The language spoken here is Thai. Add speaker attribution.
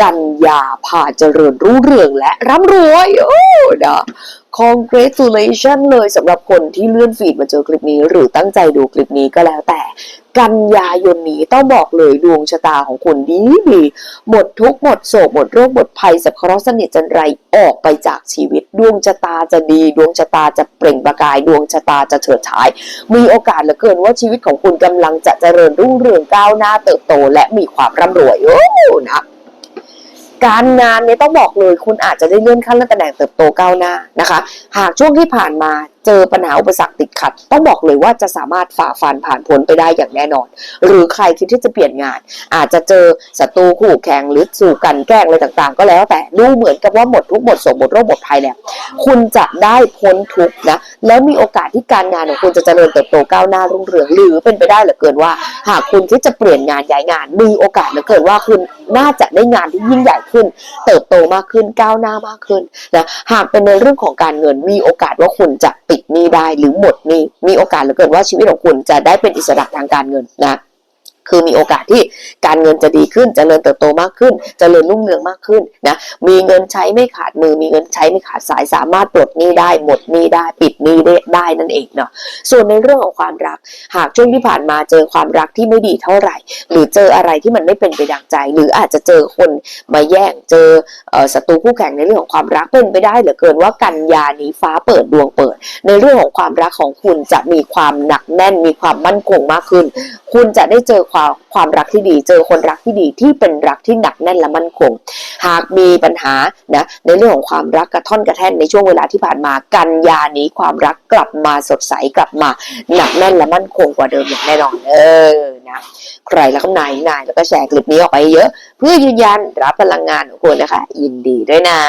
Speaker 1: กันยาพาเจริญรุ่งเรืองและร่ำรวยโอ้นะ congratulation เลยสำหรับคนที่เลื่อนฟีดมาเจอคลิปนี้ หรือตั้งใจดูคลิปนี้ก็แล้วแต่ กันยายนนี้ต้องบอกเลยดวงชะตาของคุณดีดีหมดทุกหมดโศกหมดโรคหมดภัยสับเคราะห์สนิทจันไรออกไปจากชีวิต ดวงชะตาจะดี ดวงชะตาจะเปล่งประกาย ดวงชะตาจะเฉิดฉาย มีโอกาสเหลือเกินว่าชีวิตของคุณกำลังจะเจริญรุ่งเรืองก้าวหน้าเติบโต และมีความร่ำรวยโอ้นะ การงานเนี่ยต้องบอกเลยคุณอาจจะได้เลื่อนขั้นเลื่อนตำแหน่งเติบโตก้าวหน้านะคะ หากช่วงที่ผ่านมาเจอปัญหาอุปสรรคติด ขัด ต้องบอกเลยว่าจะสามารถฝ่าฟันผ่านพ้นไปได้อย่างแน่นอน หรือใครคิดที่จะเปลี่ยนงาน อาจจะเจอศัตรูคู่แข่งหรือสู่กันแกล้งอะไรต่างๆ ก็แล้วแต่ดูเหมือนกับว่าหมดทุกหมดโศกหมดโรคหมดภัยแล้วคุณจะได้พ้นทุกนะแล้วมีโอกาสที่การงานของคุณจะเจริญเติบโตก้าวหน้ารุ่งเรือง หรือเป็นไปได้เหลือเกินว่า หากคุณคิดจะเปลี่ยนงานย้ายงาน มีโอกาสเหลือเกินว่าคุณน่าจะได้งานที่ยิ่งใหญ่ขึ้น เติบโตมากขึ้นก้าวหน้ามากขึ้นนะหากเป็นในเรื่องของการเงินมีโอกาสว่าคุณจะ หนี้ได้หรือหมดหนี้มีโอกาสเหลือเกินว่าชีวิตของคุณจะได้เป็นอิสระทางการเงินนะ คือมีโอกาสที่การเงินจะดีขึ้นจเจริญเติบโตมากขึ้นจเจริญรุ่งเรืองมากขึ้นนะมีเงินใช้ไม่ขาดมือ มีเงินใช้ไม่ขาดสายสามารถปลดหนี้ได้หมดหนี้ได้ปิดหนี้ได้ได้นั่นเองเนาะส่วนในเรื่องของความรัก หากช่วงที่ผ่านมาเจอความรักที่ไม่ดีเท่าไหร่ หรือเจออะไรที่มันไม่เป็นไปดังใจ หรืออาจจะเจอคนมาแย่งเจอศัตรูคู่แข่งในเรื่องของความรักเป็นไปได้เหลือเกินว่ากันยานี้ฟ้าเปิดดวงเปิด ในเรื่องของความรักของคุณจะมีความหนักแน่นมีความมั่นคงมากขึ้น คุณจะได้เจอความความรักที่ดี เจอคนรักที่ดีที่เป็นรักที่หนักแน่นและมั่นคง หากมีปัญหานะในเรื่องของความรักกระท่อนกระแท่นในช่วงเวลาที่ผ่านมากันยานี้ความรักกลับมาสดใสกลับมาหนักแน่นและมั่นคงกว่าเดิมอย่างแน่นอนเออนะใครแล้วก็นายนายแล้วก็แชร์คลิปนี้ออกไปเยอะ เพื่อยืนยันรับพลังงานของคุณนะคะ ยินดีด้วยนะ